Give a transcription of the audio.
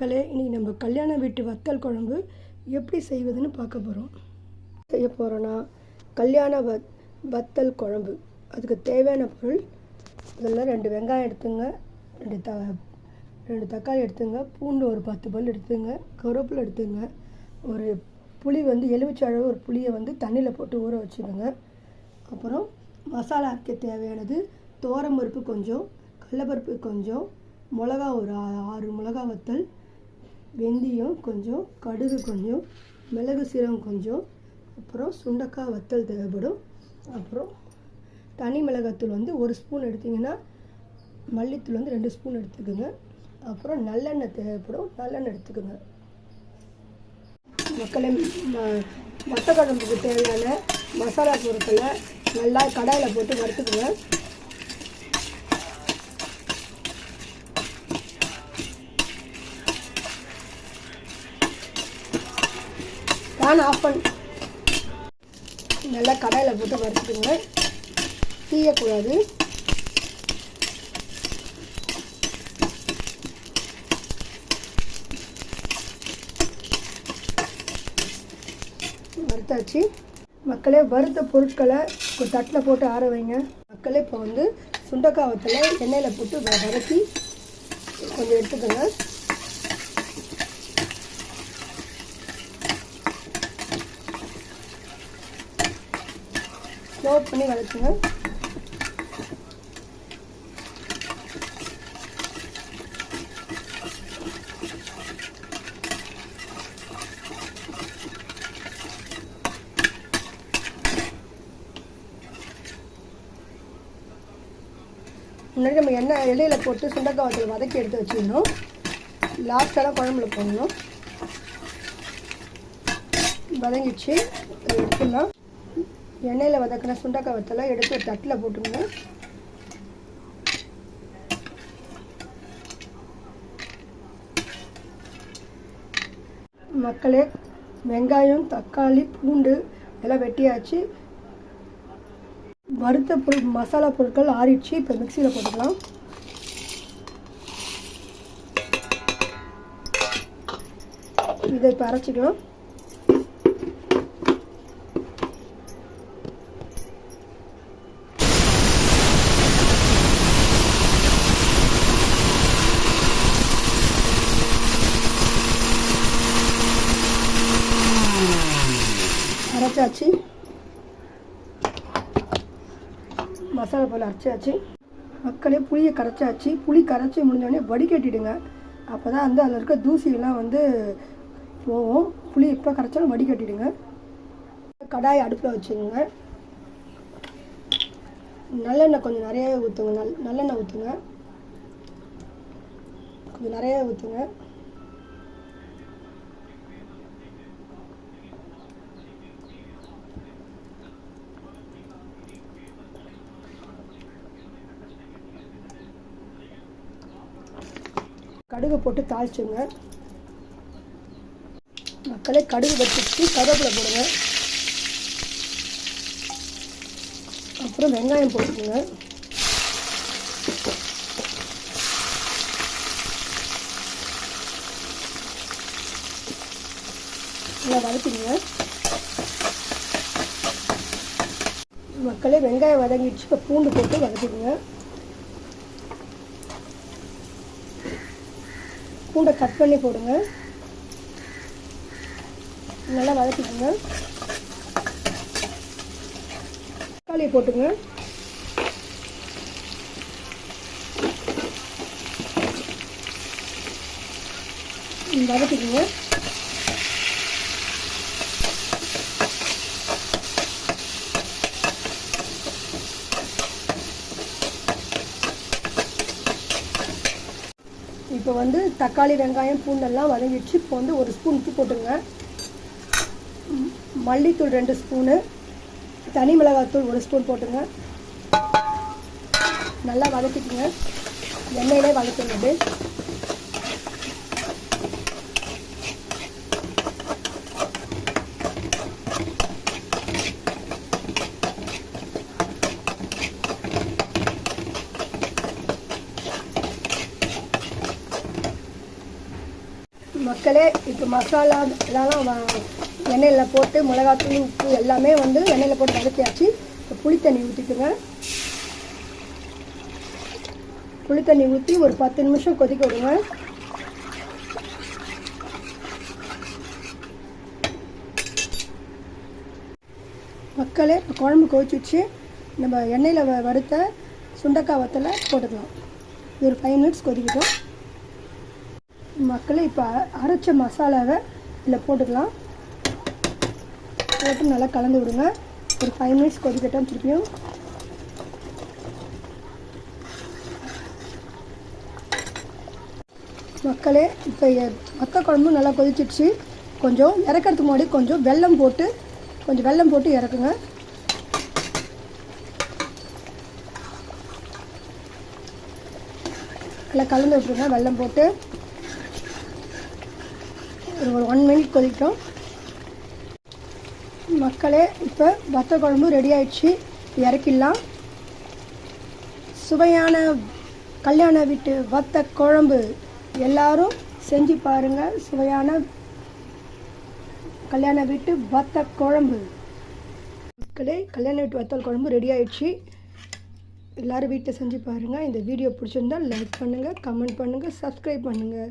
மக்களே இன்றைக்கி நம்ம கல்யாண வீட்டு வத்தல் குழம்பு எப்படி செய்வதுன்னு பார்க்க போகிறோம் செய்ய போகிறோன்னா கல்யாண வ வத்தல் குழம்பு. அதுக்கு தேவையான பொருள் இதெல்லாம் ரெண்டு வெங்காயம் எடுத்துங்க. ரெண்டு த ரெண்டு தக்காளி எடுத்துங்க. பூண்டு ஒரு பத்து பல் எடுத்துங்க. கருவேப்பிலை எடுத்துங்க. ஒரு புளி வந்து எலுமிச்சை ஒரு புளியை வந்து தண்ணியில் போட்டு ஊற வச்சுக்கோங்க. அப்புறம் மசாலா அரைக்க தேவையானது தோரம் பருப்பு கொஞ்சம் கடலப்பருப்பு கொஞ்சம் மிளகா ஒரு ஆ- ஆறு மிளகா வத்தல் வெந்தயம் கொஞ்சம் கடுகு கொஞ்சம் மிளகு சீரகம் கொஞ்சம் அப்புறம் சுண்டக்காய் வத்தல் தேவைப்படும். அப்புறம் தனி மிளகாத்தூள் வந்து ஒரு ஸ்பூன் எடுத்திங்கன்னா மல்லித்தூள் வந்து ரெண்டு ஸ்பூன் எடுத்துக்கோங்க. அப்புறம் நல்லெண்ணெய் தேவைப்படும் நல்லெண்ணெய் எடுத்துக்கோங்க. மக்களை ம- குழம்புக்கு தேவையான மசாலா பொருட்களை நல்லா கடாயில் போட்டு வறுத்துக்குங்க. ஃபேன் ஆஃப் பண்ணி நல்லா கடாயில் போட்டு வறுத்துக்கோங்க. தீயக்கூடாது. வறுத்தாச்சு. மக்களே வறுத்த பொருட்களை ஒரு தட்டில் போட்டு ஆற வைங்க. மக்களே இப்போ வந்து சுண்டக்காவத்தில் எண்ணெயில் போட்டு வ- வதக்கி கொஞ்சம் எடுத்துக்கோங்க. ஸ்லோ பண்ணி வதக்குங்க. முன்னாடி நம்ம எண்ணெய் எண்ணெயில் போட்டு சுண்டக்காய் வத்தல் வதக்கி எடுத்து வச்சுக்கணும் லாஸ்ட்டாக தான் குழம்புல போடணும். வதங்கிச்சு அதை எடுத்துடலாம். எண்ணெயில் வதக்கின சுண்டக்காய் வத்தலை எடுத்து ஒரு தட்டில் போட்டுங்க மக்களே வெங்காயம் தக்காளி பூண்டு எல்லாம் வெட்டியாச்சு. வறுத்த பொருள் மசாலா பொருட்கள் ஆறிடுச்சு. இப்போ மிக்சியில் போட்டுக்கலாம். இதை இப்போ அரைச்சிக்கலாம். அரைச்சாச்சு. மசாலா போல் அரைச்சாச்சு. மக்களே புளியை கரைச்சாச்சு. புளி கரைச்சி முடிஞ்சோடனே வடிகட்டிடுங்க. அப்போ தான் வந்து அதில் இருக்க தூசியெல்லாம் வந்து போகும். புளி இப்போ கரைச்சாலும் வடிகட்டிடுங்க. கடாய் அடுப்பில் வச்சுக்கோங்க. நல்லெண்ணெய் கொஞ்சம் நிறைய ஊற்றுங்க நல் நல்லெண்ணெய் ஊற்றுங்க கொஞ்சம் நிறைய ஊற்றுங்க கடுகு போட்டு தாளிச்சுங்க. மக்களே கடுகு வச்சுட்டு கருவேப்பிலை போடுங்க. அப்புறம் வெங்காயம் போட்டுக்கோங்க. நல்லா வதக்கிடுங்க. மக்களே வெங்காயம் வதங்கிடுச்சு. இப்போ பூண்டு போட்டு வதக்கிடுங்க. பூண்டை கட் பண்ணி போடுங்க. நல்லா வதக்கிக்கோங்க. தக்காளியை போட்டுங்க ம், வதக்கிக்கோங்க. இப்போ வந்து தக்காளி வெங்காயம் பூண்டெல்லாம் வதங்கிடுச்சு. இப்போ வந்து ஒரு ஸ்பூன் உப்பு போட்டுங்க மல்லித்தூள் ரெண்டு ஸ்பூனு. தனி மிளகாத்தூள் ஒரு ஸ்பூன் போட்டுங்க. நல்லா வதக்கிக்குங்க. எண்ணெயிலே வதக்குங்க மக்களே இப்போ மசாலா இதெல்லாம் எண்ணெயில் போட்டு மிளகாத்தூள் உப்பு எல்லாமே வந்து எண்ணெயில் போட்டு வதக்கியாச்சு. இப்போ புளி தண்ணி ஊற்றிக்குங்க புளி தண்ணி ஊற்றி ஒரு பத்து நிமிஷம் கொதிக்க விடுங்க. மக்களே இப்போ குழம்பு கொதிச்சு நம்ம எண்ணெயில் வ வறுத்த சுண்டக்காய் வத்தலை போட்டுக்கலாம். இது ஒரு ஃபைவ் மினிட்ஸ் கொதிக்கட்டும். மக்களே இப்போ அரைச்ச மசாலாவை இதில் போட்டுக்கலாம். போட்டு நல்லா கலந்து விடுங்க. ஒரு ஃபைவ் மினிட்ஸ் கொதிக்கட்டும் திருப்பியும். மக்களே இப்போ மத்த குழம்பு நல்லா கொதிச்சிடுச்சு. கொஞ்சம் இறக்கறதுக்கு முன்னாடி கொஞ்சம் வெல்லம் போட்டு கொஞ்சம் வெல்லம் போட்டு இறக்குங்க. நல்லா கலந்து விட்டுருங்க வெல்லம் போட்டு. ஒரு ஒன் மினிட் கொதிக்கும். மக்களே இப்போ வத்த குழம்பு ரெடி ஆயிடுச்சு. இறக்கிடலாம். சுவையான கல்யாண வீட்டு வத்த குழம்பு எல்லாரும் செஞ்சு பாருங்கள் சுவையான கல்யாண வீட்டு வத்த குழம்பு. மக்களே கல்யாண வீட்டு வத்தல் குழம்பு ரெடி ஆயிடுச்சு. எல்லாரும் வீட்டில் செஞ்சு பாருங்கள் இந்த வீடியோ பிடிச்சிருந்தா லைக் பண்ணுங்கள் கமெண்ட் பண்ணுங்கள் சப்ஸ்கிரைப் பண்ணுங்கள்